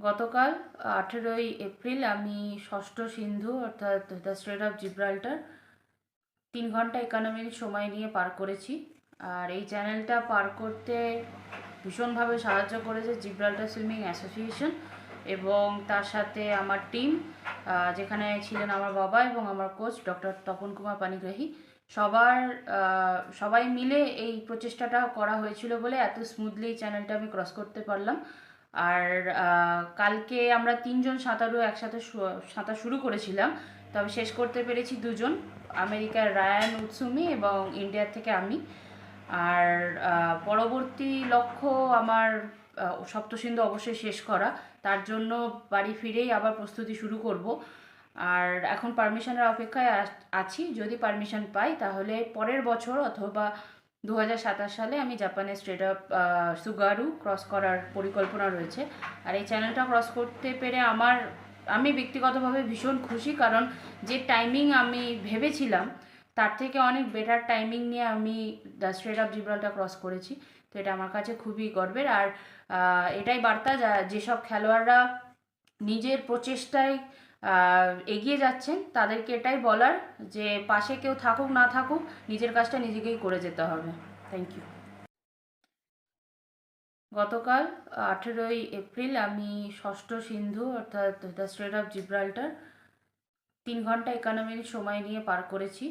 গতকাল, আঠেরোই এপ্রিল, আমি ষষ্ঠ সিন্ধু, অর্থাৎ দ্য স্ট্রেট অফ জিব্রাল্টার, তিন ঘণ্টা একান্ন মিনিট সময় নিয়ে পার করেছি। আর এই চ্যানেলটা পার করতে ভীষণভাবে সাহায্য করেছে জিব্রাল্টার সুইমিং অ্যাসোসিয়েশন এবং তার সাথে আমার টিম যেখানে ছিলেন আমার বাবা এবং আমার কোচ ডক্টর তপন কুমার পানিগ্রাহী। সবার সবাই মিলে এই প্রচেষ্টাটা করা হয়েছিল বলে এত স্মুথলি চ্যানেলটা আমি ক্রস করতে পারলাম। আর কালকে আমরা তিনজন সাঁতারু একসাথে সাঁতার শুরু করেছিলাম। তবে শেষ করতে পেরেছি দুজন, আমেরিকার রায়ান উৎসুমি এবং ইন্ডিয়ার থেকে আমি। আর পরবর্তী লক্ষ্য আমার সপ্তসিন্ধু অবশ্যই শেষ করা। তার জন্য বাড়ি ফিরেই আবার প্রস্তুতি শুরু করব। আর এখন পারমিশনের অপেক্ষায় আছি। যদি পারমিশন পাই, তাহলে পরের বছর অথবা দু হাজার সাতাশ সালে আমি জাপানের স্ট্রেট আপ সুগারু ক্রস করার পরিকল্পনা রয়েছে। আর এই চ্যানেলটা ক্রস করতে পেরে আমার, আমি ব্যক্তিগতভাবে ভীষণ খুশি কারণ যে টাইমিং আমি ভেবেছিলাম, তার থেকে অনেক বেটার টাইমিং নিয়ে আমি the Strait of Gibraltar cross করেছি। তো এটা আমার কাছে খুবই গর্বের। আর এটাই বার্তা যা, যেসব খেলোয়াড়রা নিজের প্রচেষ্টায় এগিয়ে যাচ্ছেন, তাদেরকে এটাই বলার যে পাশে কেউ থাকুক, না থাকুক, নিজের কাজটা নিজেকেই করে যেতে হবে। থ্যাংক ইউ গতকাল আঠেরোই এপ্রিল আমি ষষ্ঠ সিন্ধু, অর্থাৎ দ্য স্ট্রেট অফ জিব্রাল্টার, তিন ঘণ্টা একান্ন মিনিট সময় নিয়ে পার করেছি।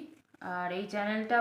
আর এই চ্যানেলটা